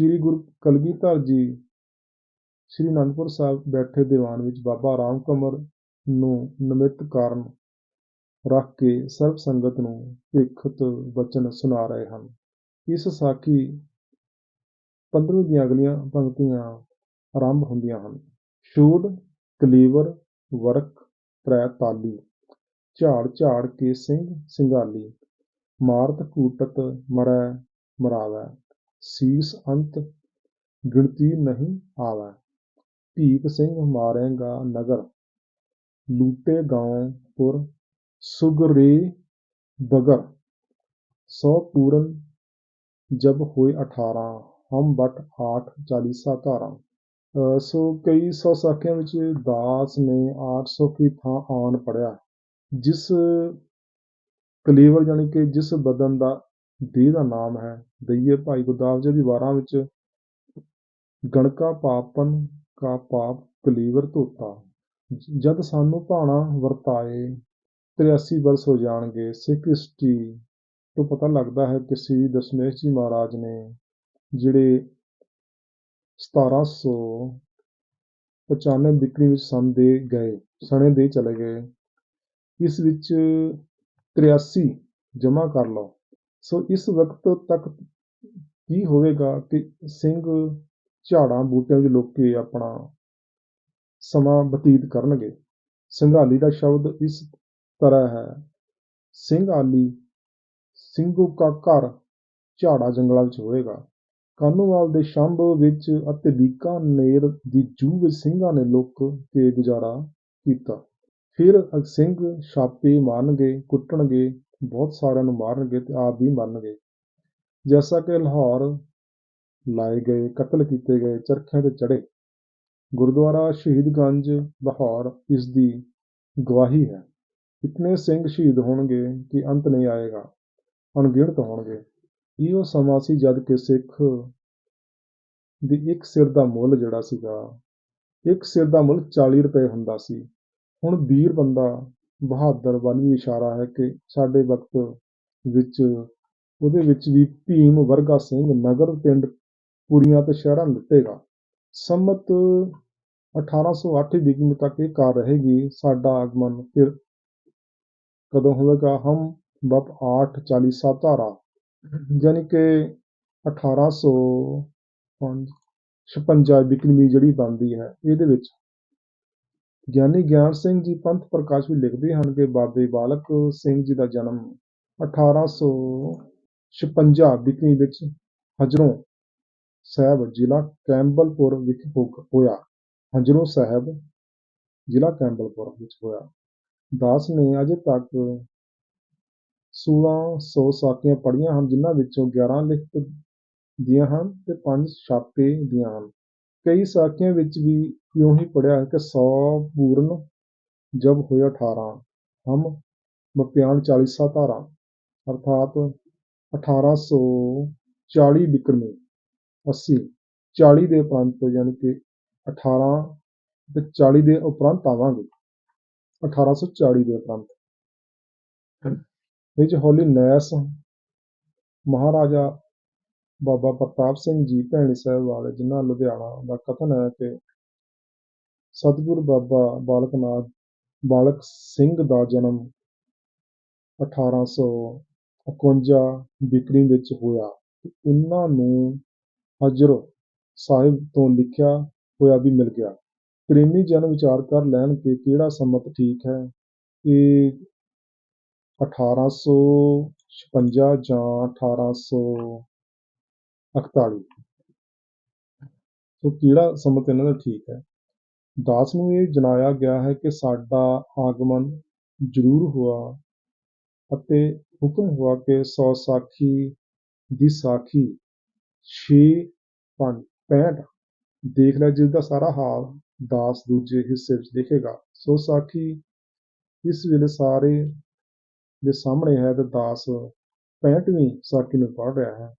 ਸ੍ਰੀ ਗੁਰੂ ਕਲਗੀਧਰ ਜੀ ਸ੍ਰੀ ਅਨੰਦਪੁਰ ਸਾਹਿਬ ਬੈਠੇ ਦੀਵਾਨ ਵਿੱਚ ਬਾਬਾ ਰਾਮ ਕਮਰ ਨੂੰ ਨਿਮਿਤ ਕਾਰਨ ਰੱਖ ਕੇ ਸਰਬ ਸੰਗਤ ਨੂੰ ਭਿੱਖਤ ਬਚਨ ਸੁਣਾ ਰਹੇ ਹਨ। ਇਸ ਸਾਖੀ ਪੰਦਰਵੀਂ ਦੀਆਂ ਅਗਲੀਆਂ ਪੰਕਤੀਆਂ ਆਰੰਭ ਹੁੰਦੀਆਂ ਹਨ। ਛੂਡ ਕਲੀਵਰ, ਵਰਕ, ਤ੍ਰੈ, ਤਾਲੀ, ਝਾੜ ਝਾੜ ਕੇ ਸਿੰਘ, ਸਿੰਘਾਲੀ, ਮਾਰਤ, ਕੂਟਤ, ਮਰੈ, ਮਰਾਵੈ। ਸੀਸ ਅੰਤ ਗਿਣਤੀ ਨਹੀਂ ਆਵੈ। ਭੀਖ ਸਿੰਘ ਮਾਰੇਗਾ ਨਗਰ। ਲੂਟੇ ਗਾਉਂ ਪੁਰ ਸੁਗਰੇ ਬਗਰ। ਸੌ ਪੂਰਨ ਜਬ ਹੋਏ 18 ਹਮ ਬਟ ਆਠ ਚਾਲੀਸਾ ਧਾਰਾਂ। ਸੋ ਕਈ ਸੌ ਸਾਖੀਆਂ ਵਿੱਚ ਦਾਸ ਨੇ 800 ਕੀ ਥਾਂ ਆਨ ਪੜਿਆ ਜਿਸ ਕਲੀਵਰ ਜਾਣੀ ਕਿ ਜਿਸ ਬਦਨ ਦਾ ਦੇਹ ਦਾ ਨਾਮ ਹੈ। ਦਈਏ ਭਾਈ ਗੁਰਦਾਸ ਜੀ ਦੀ ਵਾਰਾਂ ਵਿੱਚ, ਗਣਕਾ ਪਾਪਨ ਕਾ ਪਾਪ ਕਲੀਵਰ ਧੋਤਾ, ਜਦ ਸਾਨੂੰ ਭਾਣਾ ਵਰਤਾਏ 83 ਵਰਸ ਹੋ ਜਾਣਗੇ। ਸਿੱਖ ਹਿਸਟਰੀ ਤੋਂ ਪਤਾ ਲੱਗਦਾ ਹੈ ਕਿ ਸ੍ਰੀ ਦਸ਼ਮੇਸ਼ ਜੀ ਮਹਾਰਾਜ ਨੇ, ਜਿਹੜੇ 1795 ਵਿਕਰੀ ਵਿੱਚ ਸਨ ਦੇ ਗਏ, ਸਣੇ ਦੇ ਚਲੇ ਗਏ। ਇਸ ਵਿੱਚ 83 ਜਮ੍ਹਾਂ ਕਰ ਲਓ। ਸੋ ਇਸ ਵਕਤ ਤੱਕ ਕੀ ਹੋਵੇਗਾ ਕਿ ਸਿੰਘ ਝਾੜਾਂ ਬੂਟਿਆਂ ਵਿੱਚ ਲੁਕ ਕੇ ਆਪਣਾ ਸਮਾਂ ਬਤੀਤ ਕਰਨਗੇ? ਸੰਘਾਲੀ ਦਾ ਸ਼ਬਦ ਇਸ ਤਰ੍ਹਾਂ ਹੈ, ਸਿੰਘਾਲੀ, ਸਿੰਘੂ ਕਾ ਘਰ ਝਾੜਾ ਜੰਗਲਾਂ ਵਿੱਚ ਹੋਵੇਗਾ। ਕਾਨੂੰਵਾਲ ਦੇ ਸ਼ੰਭ ਵਿੱਚ ਅਤੇ ਬੀਕਾਨੇਰ ਦੀ ਜੂਹ ਵਿੱਚ ਸਿੰਘਾਂ ਨੇ ਲੁੱਕ ਕੇ ਗੁਜ਼ਾਰਾ ਕੀਤਾ। ਫਿਰ ਸਿੰਘ ਛਾਪੇ ਮਾਰਨਗੇ, ਕੁੱਟਣਗੇ ਬਹੁਤ ਸਾਰਿਆਂ ਨੂੰ ਮਾਰਨਗੇ ਤੇ ਆਪ ਵੀ ਮਰਨਗੇ ਜੈਸਾ ਕਿ ਲਾਹੌਰ ਲਾਏ ਗਏ, ਕਤਲ ਕੀਤੇ ਗਏ, ਚਰਖਿਆਂ ਤੇ ਚੜੇ ਗੁਰਦੁਆਰਾ ਸ਼ਹੀਦਗੰਜ, ਲਾਹੌਰ ਇਸ ਦੀ ਗਵਾਹੀ ਹੈ। ਇਤਨੇ ਸਿੰਘ ਸ਼ਹੀਦ ਹੋਣਗੇ ਕਿ ਅੰਤ ਨਹੀਂ ਆਏਗਾ, ਅਣਗਿਣਤ ਹੋਣਗੇ। ਇਹੋ ਸਮਾਂ ਸੀ ਜਦ ਕਿ ਸਿੱਖ ਦੀ ਇੱਕ ਸਿਰ ਦਾ ਮੁੱਲ ਜਿਹੜਾ ਸੀਗਾ, ਇੱਕ ਸਿਰ ਦਾ ਮੁੱਲ 40 ਰੁਪਏ ਹੁੰਦਾ ਸੀ। ਹੁਣ ਵੀਰ ਬੰਦਾ ਬਹਾਦਰ ਵੱਲ ਵੀ ਇਸ਼ਾਰਾ ਹੈ ਕਿ ਸਾਡੇ ਵਕਤ ਵਿੱਚ, ਉਹਦੇ ਵਿੱਚ ਵੀ ਭੀਮ ਵਰਗਾ ਸਿੰਘ ਨਗਰ ਪਿੰਡ ਪੁਰੀਆਂ ਤੇ ਸ਼ਹਿਰਾਂ ਲੁੱਟੇਗਾ। ਸੰਮਤ 1808 ਬਿਗਨ ਤੱਕ ਇਹ ਕਾਰ ਰਹੇਗੀ। ਸਾਡਾ ਆਗਮਨ ਫਿਰ ਕਦੋਂ ਹੋਵੇਗਾ? ਹਮ ਬਪ 840 ਧਾਰਾ। ਯਾਨੀ ਕਿ 1856 ਬਿਕਰਮੀ ਜਿਹੜੀ ਬਣਦੀ ਹੈ, ਇਹਦੇ ਵਿੱਚ ਗਿਆਨੀ ਗਿਆਨ ਸਿੰਘ ਜੀ ਪੰਥ ਪ੍ਰਕਾਸ਼ ਵੀ ਲਿਖਦੇ ਹਨ ਕਿ ਬਾਬੇ ਬਾਲਕ ਸਿੰਘ ਜੀ ਦਾ ਜਨਮ 1856 ਬਿਕਨੀ ਵਿੱਚ ਹਜਰੋਂ ਸਾਹਿਬ ਜ਼ਿਲ੍ਹਾ ਕੈਂਬਲਪੁਰ ਵਿਖੇ ਹੋਇਆ। ਹਜਰੋਂ ਸਾਹਿਬ ਜ਼ਿਲ੍ਹਾ ਕੈਂਬਲਪੁਰ ਵਿੱਚ ਹੋਇਆ। ਦਾਸ ਨੇ ਅਜੇ ਤੱਕ 1600 ਸਾਖੀਆਂ ਪੜ੍ਹੀਆਂ ਹਨ, ਜਿਨ੍ਹਾਂ ਵਿੱਚੋਂ 11 ਲਿਖਤ ਦੀਆਂ ਹਨ ਤੇ 5 ਛਾਪੇ ਦੀਆਂ ਹਨ। ਕਈ ਸਾਖੀਆਂ ਵਿੱਚ ਵੀ ਇਉਂ ਹੀ ਪੜ੍ਹਿਆ ਕਿ 100 ਪੂਰਨ ਜਬ ਹੋਇਆ 18 ਹਮ ਮਪਿਆਨ 40 ਧਾਰਾ ਅਰਥਾਤ 1840 ਬਿਕਰਮੀ 80 40 ਦੇ ਉਪਰੰਤ ਯਾਨੀ ਕਿ 18 ਤੇ 40 ਦੇ ਉਪਰੰਤ ਆਵਾਂਗੇ 1840 ਦੇ ਉਪਰੰਤ। ਵਿੱਚ ਹੋਲੀ ਨੈਸ ਮਹਾਰਾਜਾ ਬਾਬਾ ਪ੍ਰਤਾਪ ਸਿੰਘ ਜੀ ਭੈਣੀ ਸਾਹਿਬ ਵਾਲੇ, ਜਿਨ੍ਹਾਂ ਲੁਧਿਆਣਾ ਦਾ ਕਥਨ ਹੈ ਕਿ ਸਤਿਗੁਰ ਬਾਬਾ ਬਾਲਕ ਨਾਥ ਬਾਲਕ ਸਿੰਘ ਦਾ ਜਨਮ 1851 ਬਿਕਰੀ ਵਿੱਚ ਹੋਇਆ। ਉਹਨਾਂ ਨੂੰ ਹਜਰ ਸਾਹਿਬ ਤੋਂ ਲਿਖਿਆ ਹੋਇਆ ਵੀ ਮਿਲ ਗਿਆ। ਪ੍ਰੇਮੀ ਜਨ ਵਿਚਾਰ ਕਰ ਲੈਣ ਕਿ ਕਿਹੜਾ ਸੰਮਤ ਠੀਕ ਹੈ। ਇਹ 1856 ਜਾਂ 1841 ਸੋ ਕਿਹੜਾ ਸੰਮਤ ਇਹਨਾਂ ਦਾ ਠੀਕ ਹੈ? ਦਾਸ ਨੂੰ ਇਹ ਜਨਾਇਆ ਗਿਆ ਹੈ ਕਿ ਸਾਡਾ ਆਗਮਨ ਜ਼ਰੂਰ ਹੋਇਆ ਅਤੇ ਹੁਕਮ ਹੋਇਆ ਕਿ ਸੌ ਸਾਖੀ ਦੀ ਸਾਖੀ 6 ਪੰਜ 65 ਦੇਖ ਲੈ, ਜਿਸ ਦਾ ਸਾਰਾ ਹਾਲ ਦਾਸ ਦੂਜੇ ਹਿੱਸੇ ਵਿੱਚ ਲਿਖੇਗਾ ਸੋ ਸਾਖੀ ਇਸ ਵੇਲੇ ਸਾਰੇ ਦੇ ਸਾਹਮਣੇ ਹੈ ਤੇ ਦਾਸ 65ਵੀਂ ਸਾਖੀ ਨੂੰ ਪੜ੍ਹ ਰਿਹਾ ਹੈ।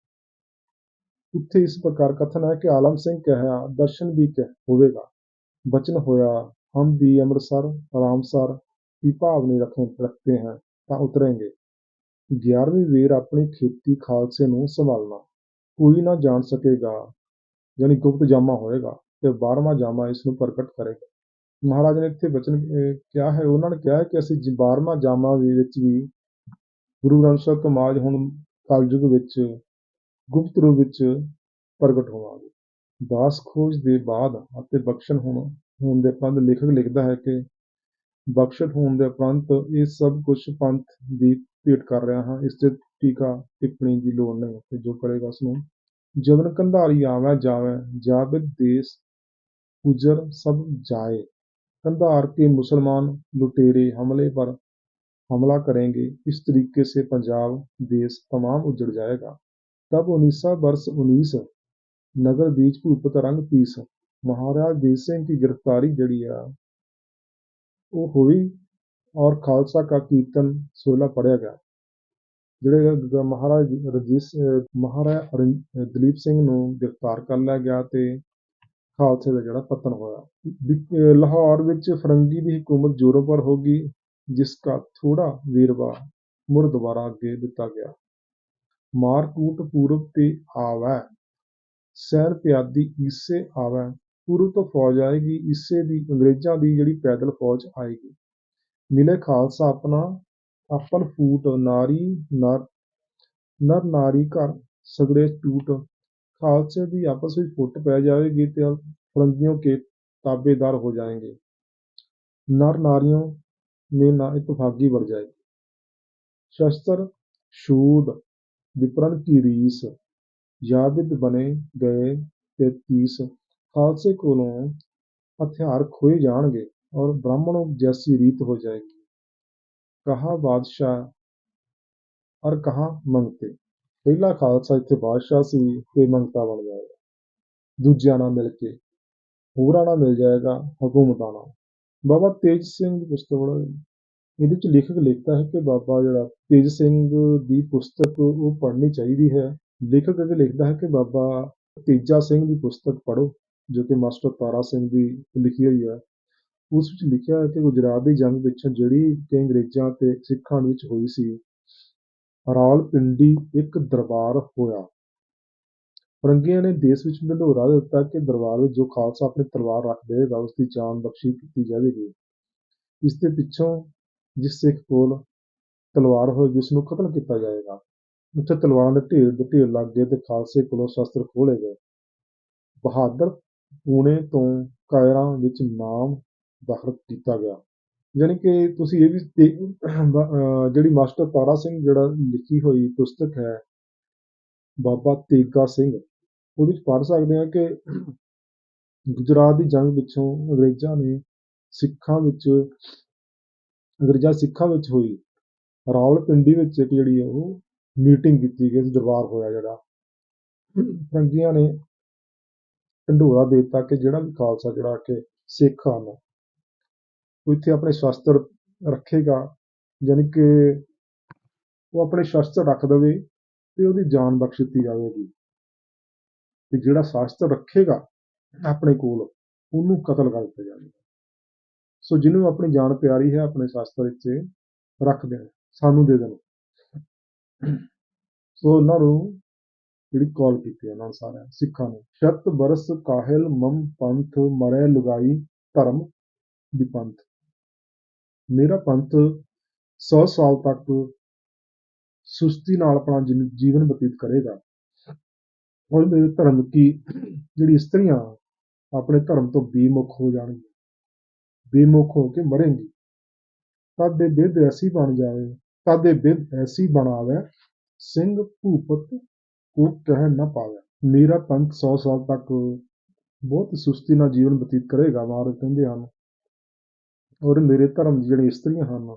ਉੱਥੇ ਇਸ ਪ੍ਰਕਾਰ ਕਥਨ ਹੈ ਕਿ ਆਲਮ ਸਿੰਘ ਕਹਿਆ, ਦਰਸ਼ਨ ਵੀ ਕਹਿ ਹੋਵੇਗਾ। ਬਚਨ ਹੋਇਆ, ਹਮ ਵੀ ਅੰਮ੍ਰਿਤਸਰ ਆਰਾਮਸਰ ਦੀ ਭਾਵਨੀ ਰੱਖਤੇ ਹੈ, ਤਾਂ ਉਤਰੇਂਗੇ। ਗਿਆਰਵੀਂ ਵੇਰ ਆਪਣੀ ਖੇਤੀ ਖਾਲਸੇ ਨੂੰ ਸੰਭਾਲਣਾ। ਕੋਈ ਨਾ ਜਾਣ ਸਕੇਗਾ, ਯਾਨੀ ਗੁਪਤ ਜਾਮਾ ਹੋਏਗਾ ਤੇ 12ਵਾਂ ਜਾਮਾ ਇਸ ਨੂੰ ਪ੍ਰਗਟ ਕਰੇਗਾ। ਮਹਾਰਾਜ ਨੇ ਇੱਥੇ ਬਚਨ ਕਿਹਾ ਹੈ, ਉਹਨਾਂ ਨੇ ਕਿਹਾ ਕਿ ਅਸੀਂ 12ਵਾਂ ਜਾਮਾ ਵਿੱਚ ਵੀ ਗੁਰੂ ਗ੍ਰੰਥ ਸਾਹਿਬ ਕਮਾਜ ਹੁਣ ਕਲਯੁਗ ਵਿੱਚ ਗੁਪਤ ਰੂਪ ਵਿੱਚ ਪ੍ਰਗਟ ਹੋਵਾਂਗੇ ਦਾਸ ਖੋਜ ਦੇ ਬਾਅਦ ਅਤੇ ਬਖਸ਼ਣ ਹੋਣ ਹੋਣ ਦੇ ਉਪਰੰਤ ਲੇਖਕ ਲਿਖਦਾ ਹੈ ਕਿ ਬਖਸ਼ਿਤ ਹੋਣ ਦੇ ਉਪਰੰਤ ਇਹ ਸਭ ਕੁਝ ਪੰਥ ਦੀ ਭੇਟ ਕਰ ਰਿਹਾ ਹਾਂ ਇਸ ਤੇ ਟੀਕਾ ਟਿੱਪਣੀ ਦੀ ਲੋੜ ਨਹੀਂ ਤੇ ਜੋ ਕਰੇਗਾ ਉਸ ਨੂੰ ਜਵਨ ਕੰਧਾਰੀ ਆਵੈ ਜਾਵੈ ਜਾਬਿਦ ਦੇਸ ਉਜਰ ਸਭ ਜਾਏ कंधार के मुसलमान लुटेरे हमले पर हमला करेंगे इस तरीके से पंजाब देश तमाम उजड़ जाएगा तब उन्नीसा वर्ष उन्नीस नगर बीच भूपत रंग पीस महाराज देश सिंह की गिरफ्तारी जड़ी है वो हुई और खालसा का कीर्तन सोला पढ़िया गया ਜਿਹੜੇ ਗ- ਮਹਾਰਾਜ ਰਜੀਤ ਸ- ਮਹਾਰਾਜਾ ਰਣ- ਦਲੀਪ ਸਿੰਘ ਨੂੰ ਗ੍ਰਿਫਤਾਰ ਕਰ ਲਿਆ ਗਿਆ ਤੇ ਖਾਲਸੇ ਦਾ ਜਿਹੜਾ ਪਤਨ ਹੋਇਆ ਵਿ- ਅਹ ਲਾਹੌਰ ਵਿੱਚ ਫਰੰਗੀ ਦੀ ਹਕੂਮਤ ਜ਼ੋਰਾਂ ਪਰ ਹੋ ਗਈ ਜਿਸ ਦਾ ਥੋੜਾ ਵੇਰਵਾ ਮੁੜ ਦੁਬਾਰਾ ਅੱਗੇ ਦਿੱਤਾ ਗਿਆ ਮਾਰਕੂਟ ਪੂਰਬ ਤੇ ਆਵੈ ਸੈਰ ਪਿਆਦੀ ਈਸੇ ਆਵੈ ਪੂਰਬ ਤੋਂ ਫੌਜ ਆਏਗੀ ਈਸੇ ਦੀ ਅੰਗਰੇਜ਼ਾਂ ਦੀ ਜਿਹੜੀ ਪੈਦਲ ਫੌਜ ਆਏਗੀ ਮਿਲੇ ਖਾਲਸਾ ਆਪਣਾ ਆਪਨ ਫੂਟ ਨਾਰੀ ਨਰ ਨਰ ਨਾਰੀ ਘਰ ਸਗੜੇ ਟੂਟ खालसे ਦੀ ਆਪਸ ਵਿੱਚ ਫੁੱਟ ਪੈ ਜਾਵੇਗੀ ਤੇ फरंगियों के ताबेदार हो जाएंगे नर नारियों में ना इतफाकी बढ़ जाएगी शस्त्र शूद विपरण की रीस याबिद बने गए ਤੇ ਤੀਸ ਖਾਲਸੇ ਕੋਲੋਂ ਹਥਿਆਰ ਖੋਏ ਜਾਣਗੇ ਔਰ ਬ੍ਰਾਹਮਣੋਂ ਜੈਸੀ ਰੀਤ ਹੋ ਜਾਏਗੀ ਕਹਾ ਬਾਦਸ਼ਾਹ ਔਰ ਕਹਾ ਮੰਗਤੇ ਪਹਿਲਾ ਖਾਲਸਾ ਇੱਥੇ ਬਾਦਸ਼ਾਹ ਸੀ ਤੇ ਮੰਗਤਾ ਬਣ ਜਾਏਗਾ ਦੂਜਿਆਂ ਨਾਲ ਮਿਲ ਕੇ ਹੋਰਾਂ ਨਾਲ ਮਿਲ ਜਾਏਗਾ ਹਕੂਮਤਾਂ ਨਾਲ ਬਾਬਾ ਤੇਜ ਸਿੰਘ ਦੀ ਪੁਸਤਕ ਬੜਾ ਇਹਦੇ ਵਿੱਚ ਲੇਖਕ ਲਿਖਦਾ ਹੈ ਕਿ ਬਾਬਾ ਜਿਹੜਾ ਤੇਜ ਸਿੰਘ ਦੀ ਪੁਸਤਕ ਉਹ ਪੜ੍ਹਨੀ ਚਾਹੀਦੀ ਹੈ। ਲੇਖਕ ਅੱਗੇ ਲਿਖਦਾ ਹੈ ਕਿ ਬਾਬਾ ਤੇਜਾ ਸਿੰਘ ਦੀ ਪੁਸਤਕ ਪੜ੍ਹੋ, ਜੋ ਕਿ ਮਾਸਟਰ ਤਾਰਾ ਸਿੰਘ ਦੀ ਲਿਖੀ ਹੋਈ ਹੈ। ਉਸ ਵਿੱਚ ਲਿਖਿਆ ਹੈ ਕਿ ਗੁਜਰਾਤ ਦੀ ਜੰਗ ਵਿੱਚ ਜਿਹੜੀ ਕਿ ਅੰਗਰੇਜ਼ਾਂ ਤੇ ਸਿੱਖਾਂ ਵਿੱਚ ਹੋਈ ਸੀ ਰਾਵਲਪਿੰਡੀ ਇੱਕ ਦਰਬਾਰ ਹੋਇਆ। ਫਰੰਗੀਆਂ ਨੇ ਦੇਸ਼ ਵਿੱਚ ਢੰਡੋਰਾ ਦਿੱਤਾ ਕਿ ਦਰਬਾਰ ਵਿੱਚ ਜੋ ਖਾਲਸਾ ਆਪਣੀ ਤਲਵਾਰ ਰੱਖ ਦੇਵੇਗਾ ਉਸ ਦੀ ਜਾਨ ਬਖਸ਼ੀ ਕੀਤੀ ਜਾਵੇਗੀ। ਇਸ ਦੇ ਪਿੱਛੋਂ ਜਿਸ ਸਿੱਖ ਕੋਲ ਤਲਵਾਰ ਹੋਏਗੀ ਉਸ ਨੂੰ ਕਤਲ ਕੀਤਾ ਜਾਏਗਾ। ਉੱਥੇ ਤਲਵਾਰਾਂ ਦੇ ਢੇਰ ਦੇ ਢੇਰ ਲੱਗ ਗਏ ਤੇ ਖਾਲਸੇ ਕੋਲੋਂ ਸ਼ਸਤਰ ਖੋਲੇ ਗਏ। ਬਹਾਦਰ ਪੂਣੇ ਤੋਂ ਕਾਇਰਾਂ ਵਿੱਚ ਨਾਮ ਦਾਖਲ ਕੀਤਾ ਗਿਆ। ਯਾਨੀ ਕਿ ਤੁਸੀਂ ਇਹ ਵੀ ਜਿਹੜੀ ਮਾਸਟਰ ਤਾਰਾ ਸਿੰਘ ਜਿਹੜਾ ਲਿਖੀ ਹੋਈ ਪੁਸਤਕ ਹੈ, ਬਾਬਾ ਤੇਗਾ ਸਿੰਘ ਉਹਦੇ ਵਿੱਚ ਪੜ੍ਹ ਸਕਦੇ ਹਾਂ ਕਿ ਗੁਜਰਾਤ ਦੀ ਜੰਗ ਪਿੱਛੋਂ ਅੰਗਰੇਜ਼ਾਂ ਨੇ ਸਿੱਖਾਂ ਵਿੱਚ ਅੰਗਰੇਜ਼ਾਂ ਸਿੱਖਾਂ ਵਿੱਚ ਹੋਈ, ਰਾਵਲਪਿੰਡੀ ਵਿੱਚ ਇੱਕ ਜਿਹੜੀ ਹੈ ਉਹ ਮੀਟਿੰਗ ਕੀਤੀ ਗਈ ਸੀ, ਦਰਬਾਰ ਹੋਇਆ ਜਿਹੜਾ। ਫਰੰਗੀਆਂ ਨੇ ਢੰਡੋਰਾ ਦੇ ਦਿੱਤਾ ਕਿ ਜਿਹੜਾ ਵੀ ਖਾਲਸਾ ਜਿਹੜਾ ਕਿ ਸਿੱਖ ਹਨ, ਉਹ ਇੱਥੇ ਆਪਣੇ ਸ਼ਸਤਰ ਰੱਖੇਗਾ ਯਾਨੀ ਕਿ ਉਹ ਆਪਣੇ ਸ਼ਸਤਰ ਰੱਖ ਦੇਵੇ ਤੇ ਉਹਦੀ ਜਾਨ ਬਖਸ਼ ਦਿੱਤੀ ਜਾਵੇਗੀ। ਤੇ ਜਿਹੜਾ ਸ਼ਸਤਰ ਰੱਖੇਗਾ ਆਪਣੇ ਕੋਲ, ਉਹਨੂੰ ਕਤਲ ਕਰ ਦਿੱਤਾ ਜਾਵੇਗਾ। ਸੋ ਜਿਹਨੂੰ ਆਪਣੀ ਜਾਨ ਪਿਆਰੀ ਹੈ, ਆਪਣੇ ਸ਼ਾਸਤਰ ਇੱਥੇ ਰੱਖ ਦੇਣ ਸਾਨੂੰ ਦੇ ਦੇਣ। ਸੋ ਉਹਨਾਂ ਨੂੰ ਜਿਹੜੀ ਕਾਲ ਕੀਤੀ ਹੈ ਉਹਨਾਂ ਨੇ ਸਾਰਿਆਂ ਸਿੱਖਾਂ ਨੂੰ ਸ਼ਤ ਬਰਸ ਕਾਹਲ ਮਮ ਪੰਥ, ਮਰੈ ਲੁਗਾਈ ਧਰਮ ਦੀ ਪੰਥ। ਮੇਰਾ ਪੰਥ 100 ਸਾਲ ਤੱਕ ਸੁਸਤੀ ਨਾਲ ਆਪਣਾ ਜੀਵਨ ਬਤੀਤ ਕਰੇਗਾ। ਔਰ ਮੇਰੇ ਧਰਮ ਕੀ, ਜਿਹੜੀ ਇਸਤਰੀਆਂ ਆਪਣੇ ਧਰਮ ਤੋਂ ਬੇਮੁਖ ਹੋ ਜਾਣਗੀਆਂ। ਬੇਮੁਖ ਹੋ ਕੇ ਮਰੇਂਗੀ। ਤਦ ਦੇ ਐਸੀ ਬਣ ਜਾਵੇ, ਤਦ ਦੇ ਐਸੀ ਬਣਾਵੇ, ਸਿੰਘ ਭੂਪਤ ਕੋ ਕਹਿ ਨਾ ਪਾਵੇ। ਮੇਰਾ ਪੰਥ 100 ਸਾਲ ਤੱਕ ਬਹੁਤ ਸੁਸਤੀ ਨਾਲ ਜੀਵਨ ਬਤੀਤ ਕਰੇਗਾ, ਮਹਾਰਾਜ ਕਹਿੰਦੇ ਹਨ। ਔਰ ਮੇਰੇ ਧਰਮ ਦੀ ਜਿਹੜੀਆਂ ਇਸਤਰੀਆਂ ਹਨ,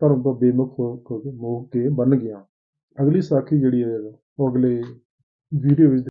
ਧਰਮ ਤੋਂ ਬੇਮੁਖ ਹੋ ਕੇ ਮੋਹ ਕੇ ਬਣ ਗਿਆ ਅਗਲੀ ਸਾਖੀ ਜਿਹੜੀ ਹੈ, ਉਹ ਅਗਲੇ ਵੀਡੀਓ ਵਿੱਚ